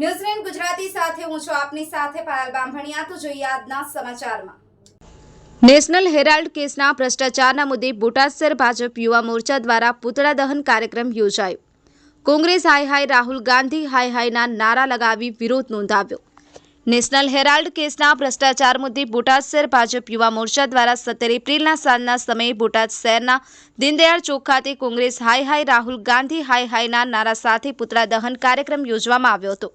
New Zealand Gujarati સાથે હું છું આપની સાથે પાયલ બામભણિયા તો જોઈએ આજના સમાચારમાં. નેશનલ હેરાલ્ડ કેસના ભ્રષ્ટાચારના મુદ્દે બોટાદસર ભાજપ યુવા મોરચા દ્વારા પૂતળા દહન કાર્યક્રમ યોજાયો. કોંગ્રેસ હાય હાય રાહુલ ગાંધી હાય હાયના નારા લગાવી વિરોધ નોંધાવ્યો. નેશનલ હેરાલ્ડ કેસના ભ્રષ્ટાચાર મુદ્દે બોટાદ શહેર ભાજપ યુવા મોરચા દ્વારા સત્તર એપ્રિલના સાંજના સમયે બોટાદ શહેરના દીનદયાળ ચોક ખાતે કોંગ્રેસ હાય હાય રાહુલ ગાંધી હાય હાયના નારા સાથે પુતળા દહન કાર્યક્રમ યોજવામાં આવ્યો હતો.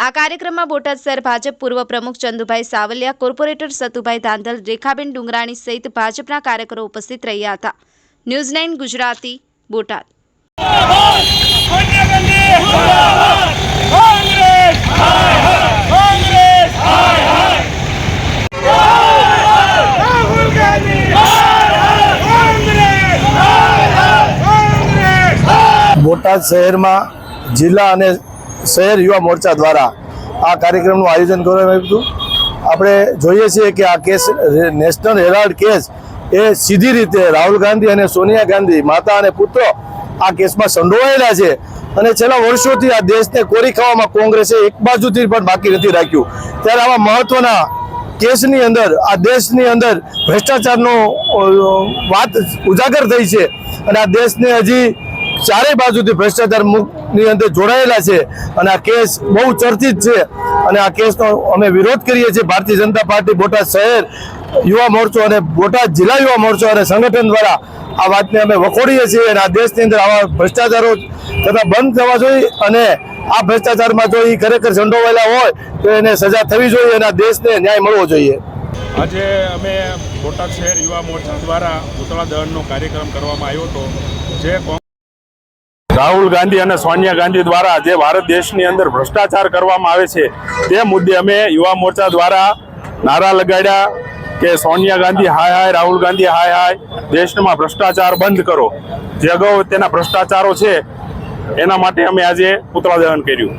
આ કાર્યક્રમમાં બોટાદ શહેર ભાજપ પૂર્વ પ્રમુખ ચંદુભાઈ સાવલિયા, કોર્પોરેટર સતુભાઈ ધાંધલ, રેખાબેન ડુંગરાણી સહિત ભાજપના કાર્યકરો ઉપસ્થિત રહ્યા હતા. ન્યૂઝ નાઇન ગુજરાતી, બોટાદ સોનિયા ગાંધી કોંગ્રેસ કોંગ્રેસ રાહુલ ગાંધી કોંગ્રેસ કોંગ્રેસ બોટાદ શહેરમાં જિલ્લા અને શહેર યુવા મોરચા દ્વારા આ કાર્યક્રમનું આયોજન કરવામાં આવ્યું હતું. આપણે જોઈએ છીએ કે આ કેસ નેશનલ હેરાલ્ડ કેસ એ સીધી રીતે રાહુલ ગાંધી અને સોનિયા ગાંધી માતા અને પુત્રો આ કેસમાં સંડોવાયેલા છે અને છેલ્લા વર્ષોથી આ દેશને કોરી ખાવામાં કોંગ્રેસે એક બાજુથી પણ બાકી નથી રાખ્યું. ત્યારે આવા મહત્વના કેસની અંદર, આ દેશની અંદર ભ્રષ્ટાચારનો વાત ઉજાગર થઈ છે અને આ દેશને હજી ચારેય બાજુથી ભ્રષ્ટાચાર મુક્તની અંદર જોડાયેલા છે અને આ કેસ બહુ ચર્ચિત છે અને આ કેસનો અમે વિરોધ કરીએ છીએ. ભારતીય જનતા પાર્ટી બોટાદ શહેર યુવા મોરચો અને બોટાદ જિલ્લા યુવા મોરચો અને સંગઠન દ્વારા આ વાતને અમે વખોડીએ છીએ અને આ દેશની અંદર આવા ભ્રષ્ટાચારો તથા બંધ થવા જોઈએ અને આ ભ્રષ્ટાચારમાં જો એ ખરેખર સંડોવાયેલા હોય તો એને સજા થવી જોઈએ અને આ દેશને ન્યાય મળવો જોઈએ. આજે અમે બોટાદ શહેર યુવા મોરચા દ્વારા પૂતળા દહનનો કાર્યક્રમ કરવામાં આવ્યો હતો, જે રાહુલ ગાંધી અને સોનિયા ગાંધી દ્વારા જે ભારત દેશની અંદર ભ્રષ્ટાચાર કરવામાં આવે છે, તે મુદ્દે અમે યુવા મોરચા દ્વારા નારા લગાડ્યા કે સોનિયા ગાંધી હાય હાય, રાહુલ ગાંધી હાય હાય, દેશમાં ભ્રષ્ટાચાર બંધ કરો. જે અગાઉ તેના ભ્રષ્ટાચારો છે, એના માટે અમે આજે પુતળા દહન કર્યું.